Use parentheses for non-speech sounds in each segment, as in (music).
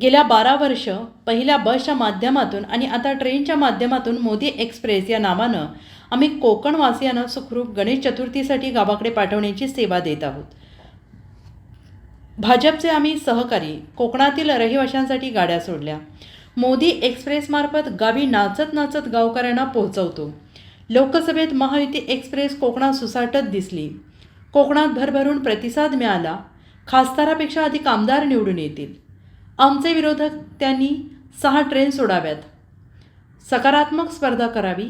गेल्या बारा वर्ष पहिल्या बसच्या माध्यमातून आणि आता ट्रेनच्या माध्यमातून मोदी एक्सप्रेस या नावानं आम्ही कोकणवासियांना सुखरूप गणेश चतुर्थीसाठी गावाकडे पाठवण्याची सेवा देत आहोत. भाजपचे आम्ही सहकारी कोकणातील रहिवाशांसाठी गाड्या सोडल्या. मोदी एक्सप्रेसमार्फत गावी नाचत नाचत गावकऱ्यांना पोहोचवतो. लोकसभेत महायुती एक्सप्रेस कोकणात सुसाटत दिसली. कोकणात भरभरून प्रतिसाद मिळाला. खासदारापेक्षा अधिक आमदार निवडून येतील. आमचे विरोधक त्यांनी सहा ट्रेन सोडाव्यात. सकारात्मक स्पर्धा करावी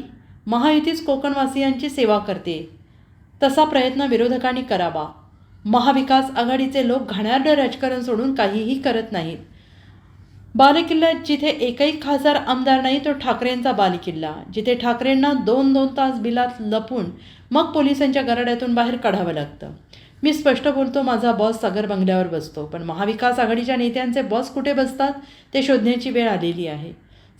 महायुतीच कोकणवासियांची सेवा करते. तसा प्रयत्न विरोधकांनी करावा. महाविकास आघाडीचे लोक घाण्यारडं राजकारण सोडून काहीही करत नाहीत. बालेकिल्ल्यात जिथे एकही खासदार आमदार नाही तो ठाकरेंचा बालेकिल्ला. जिथे ठाकरेंना दोन दोन तास बिलात लपून मग पोलिसांच्या गराड्यातून बाहेर काढावं लागतं. मी स्पष्ट बोलतो माझा बॉस सागर बंगल्यावर बसतो. पण महाविकास आघाडीच्या नेत्यांचे बॉस कुठे बसतात ते शोधण्याची वेळ आलेली आहे.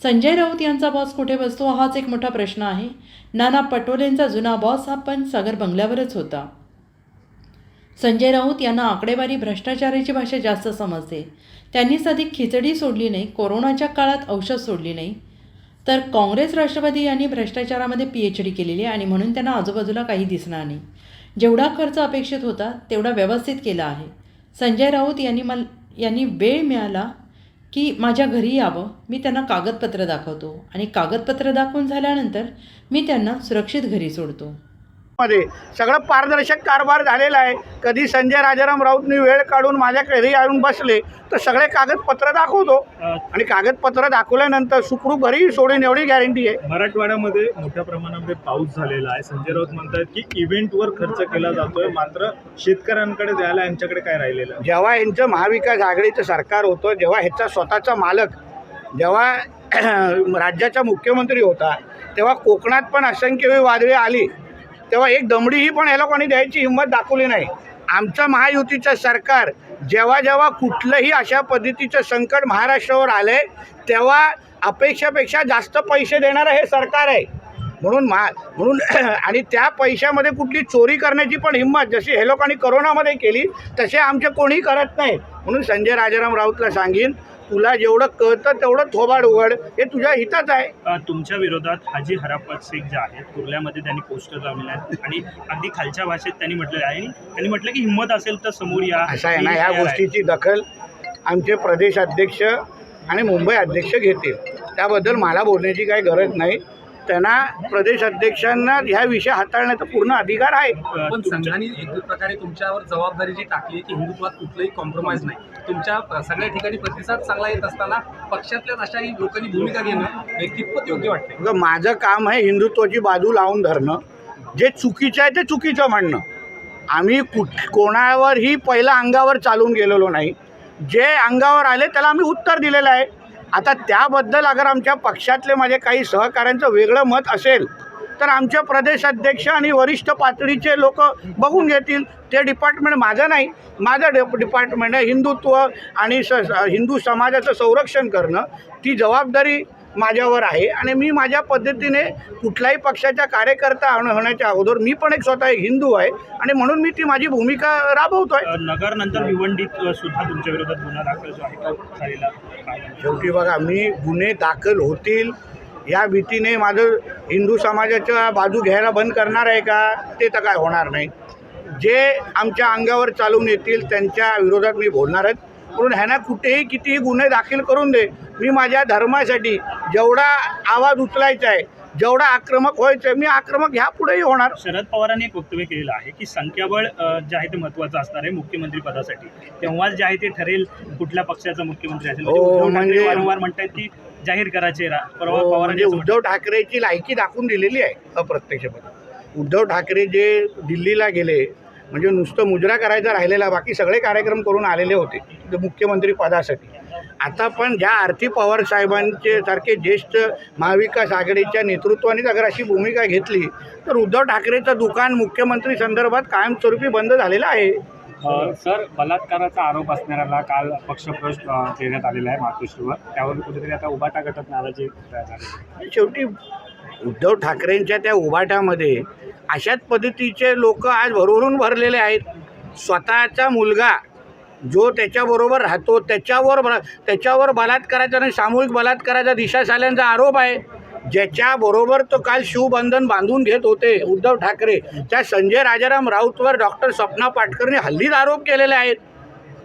संजय राऊत यांचा बॉस कुठे बसतो हाच एक मोठा प्रश्न आहे. नाना पटोलेंचा जुना बॉस हा पण सागर बंगल्यावरच होता. संजय राऊत यांना आकडेवारी भ्रष्टाचाराची भाषा जास्त समजते. त्यांनीच अधिक खिचडी सोडली नाही कोरोनाच्या काळात औषध सोडली नाही. तर काँग्रेस राष्ट्रवादी यांनी भ्रष्टाचारामध्ये पी एच डी केलेली आहे आणि म्हणून त्यांना आजूबाजूला काही दिसणार नाही. जेवढा खर्च अपेक्षित होता तेवढा व्यवस्थित केला आहे. संजय राऊत यांनी मल यांनी वेळ मिळाला की माझ्या घरी यावं मी त्यांना कागदपत्र दाखवतो. आणि कागदपत्र दाखवून झाल्यानंतर मी त्यांना सुरक्षित घरी सोडतो. मध्ये. सगळं पारदर्शक कारभार झालेला आहे. कधी संजय राजाराम राऊतनी वेळ काढून माझ्या घरी येऊन बसले तर सगळे कागदपत्र दाखवतो. आणि कागदपत्र दाखवल्यानंतर सुखरूप घरी सोडून एवढी गॅरंटी आहे. मराठवाड्यामध्ये मोठ्या प्रमाणामध्ये पाऊस झालेला आहे. संजय राऊत म्हणतात की इव्हेंटवर खर्च केला जातोय. मात्र शेतकऱ्यांकडे द्यायला यांच्याकडे काय राहिलेलं? जेव्हा यांचं महाविकास आघाडीचं सरकार होतं जेव्हा ह्याचा स्वतःचा मालक जेव्हा (clears throat) राज्याचा मुख्यमंत्री होता तेव्हा कोकणात पण असंख्य वेळी वादळे आली. तेव्हा एक दमडीही पण या लोकांनी द्यायची हिंमत दाखवली नाही. आमचं महायुतीचं सरकार जेव्हा जेव्हा कुठलंही अशा पद्धतीचं संकट महाराष्ट्रावर आलं तेव्हा अपेक्षापेक्षा जास्त पैसे देणारं हे सरकार आहे. म्हणून महा म्हणून (clears throat) आणि त्या पैशामध्ये कुठली चोरी करण्याची पण हिंमत जशी हे लोकांनी करोनामध्ये केली तसे आमचे कोणी करत नाही. म्हणून संजय राजाराम राऊतला सांगीन तुला जेवढं कळतं तेवढं थोबाड उघड. हे तुझ्या हिताच आहे. तुमच्या विरोधात हाजी हरापत शेख जे आहेत कुर्ल्यामध्ये त्यांनी पोस्टर लावले आहेत. आणि अगदी खालच्या भाषेत त्यांनी म्हटलेलं आहे. त्यांनी म्हटलं की हिंमत असेल तर समोर या. असं आहे ना ह्या. गोष्टीची दखल आमचे प्रदेश अध्यक्ष आणि मुंबई अध्यक्ष घेतील. त्याबद्दल मला बोलण्याची काही गरज नाही. त्यांना प्रदेश अध्यक्षांना ह्या विषय हाताळण्याचा पूर्ण अधिकार आहे. पण संघाने एक प्रकारे तुमच्यावर जबाबदारी जी टाकली की हिंदुत्वात कुठलंही कॉम्प्रोमाइज नाही. तुमच्या सगळ्या ठिकाणी प्रतिसाद चांगला येत असताना पक्षातल्याच अशाही लोकांनी भूमिका घेणं हे कितपत योग्य वाटते माझं काम आहे हिंदुत्वाची बाजू लावून धरणं. जे चुकीचं आहे ते चुकीचं म्हणणं आम्ही कुठ कोणावरही पहिला अंगावर चालून गेलेलो नाही. जे अंगावर आले त्याला आम्ही उत्तर दिलेलं आहे. आता त्याबद्दल अगर आमच्या पक्षातले माझे काही सहकाऱ्यांचं वेगळं मत असेल तर आमचे प्रदेशाध्यक्ष आणि वरिष्ठ पातळीचे लोक बघून घेतील. ते डिपार्टमेंट माझं नाही. माझं डे डिपार्टमेंट आहे हिंदुत्व आणि स- हिंदू समाजाचं संरक्षण करणं. ती जबाबदारी माझ्यावर आहे आणि मी माझ्या पद्धतीने कुठल्याही पक्षाच्या कार्यकर्ता होण- होण्याच्या अगोदर मी पण एक स्वतः एक हिंदू आहे आणि म्हणून मी ती माझी भूमिका राबवतोय. अ, नगरनंतर भिवंडीत सुद्धा तुमच्या विरोधात गुन्हा दाखल जो आहे आहे. शेवटी बघा मी गुन्हे दाखल होतील या भीतीने माझं हिंदू समाजाच्या बाजू घ्यायला बंद करणार आहे का ते तर काय होणार नाही. जे आमच्या अंगावर चालून येतील त्यांच्या विरोधात मी बोलणारच म्हणून ह्यांना कुठेही कितीही गुन्हे दाखल करून दे मी माझ्या धर्मासाठी जेवढा आवाज उचलायचा आहे जेवढा आक्रमक व्हायचं आहे मी आक्रमक ह्या पुढेही होणार. शरद पवारांनी एक वक्तव्य केलेलं आहे की संख्याबळ जे आहे ते महत्वाचं असणार आहे मुख्यमंत्री पदासाठी. तेव्हाच जे आहे ते ठरेल कुठल्या पक्षाचा मुख्यमंत्री असेल. म्हणजे हो, म्हणजे- वारंवार म्हणतात की जाहीर करायचे हो, पवारांनी म्हणजे. उद्धव ठाकरेची लायकी दाखवून दिलेली आहे अप्रत्यक्षपणे. उद्धव ठाकरे जे दिल्लीला गेले म्हणजे नुसतं मुजरा करायचा राहिलेला बाकी सगळे कार्यक्रम करून आलेले होते मुख्यमंत्री पदासाठी. आता पण ज्या आरती पवार साहेबांचे सारखे ज्येष्ठ महाविकास आघाडीच्या नेतृत्वाने अगर अशी भूमिका घेतली तर उद्धव ठाकरेचं दुकान मुख्यमंत्री संदर्भात कायमस्वरूपी बंद झालेलं आहे. सर बलात्काराचा आरोप असणाऱ्याला काल पक्षप्रवेश देण्यात आलेला आहे मातोश्रीवर. त्यावर कुठेतरी आता उबाटा गटात नाराजी. शेवटी उद्धव ठाकरेंच्या त्या उभाट्यामध्ये अशाच पद्धतीचे लोक आज भरभरून भरलेले आहेत. स्वतःचा मुलगा जो त्याच्याबरोबर राहतो त्याच्यावर ब- त्याच्यावर बलात्काराचा आणि सामूहिक बलात्काराचा दिशा साल्यांचा आरोप आहे. ज्याच्याबरोबर तो काल शिवबंधन बांधून घेत होते उद्धव ठाकरे. त्या संजय राजाराम राऊतवर डॉक्टर स्वप्ना पाटकरने हल्लीच आरोप केलेले आहेत.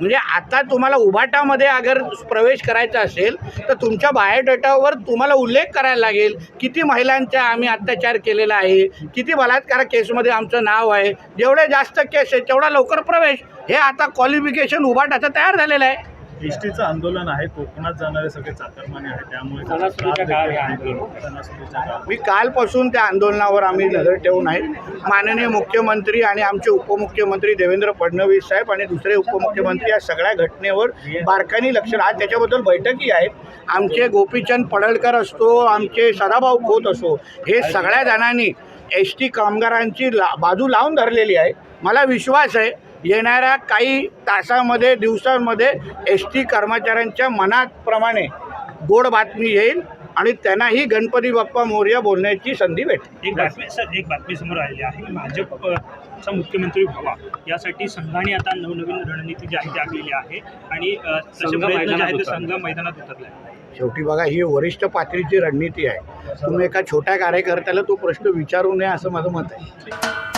म्हणजे आता तुम्हाला उभाटामध्ये अगर प्रवेश करायचा असेल तर तुमच्या बायोडेटावर तुम्हाला उल्लेख करायला लागेल किती महिलांचा आम्ही अत्याचार केलेला आहे किती बलात्कार केसमध्ये आमचं नाव आहे जेवढे जास्त केस आहे तेवढा लवकर प्रवेश. हे आता क्वालिफिकेशन उभाटाचं तयार झालेलं आहे. एसटीचं आंदोलन आहे कोकणात जाणारे सगळे चाकरमाने आहेत त्यामुळे त्याचा सणासुदीच्या त्रास काळात हे देखील आंदोलन. आहे. सणासुदीच्या काळात. मी कालपासून त्या आंदोलनावर आम्ही नजर ठेवून आहे माननीय मुख्यमंत्री आणि आमचे उपमुख्यमंत्री देवेंद्र फडणवीस साहेब आणि दुसरे उपमुख्यमंत्री या सगळ्या घटनेवर बारकाईने लक्ष आज त्याच्याबद्दल बैठकी आहेत आमचे गोपीचंद पडळकर असतो आमचे सदाभाऊ खोत असो हे सगळ्या जणांनी एस टी कामगारांची ला बाजू लावून धरलेली आहे मला विश्वास आहे येणाऱ्या काही तासामध्ये दिवसांमध्ये एस टी कर्मचाऱ्यांच्या मनाप्रमाणे गोड बातमी येईल आणि त्यांनाही गणपती बाप्पा मोर्या बोलण्याची संधी भेटेल. एक बातमी सर. एक बातमी समोर आलेली आहे. की भाजपचा मुख्यमंत्री व्हावा यासाठी संघाने आता नवनवीन रणनीती जी आहे ती आखलेली आहे आणि तसे संघ प्रयत्न जे मैदानात आहेत ते उतरला. संघ मैदानात उतरले आहे शेवटी बघा ही वरिष्ठ पातळीची रणनीती आहे. तुम्ही एका छोट्या कार्यकर्त्याला तो प्रश्न विचारू नये असं माझं मत आहे.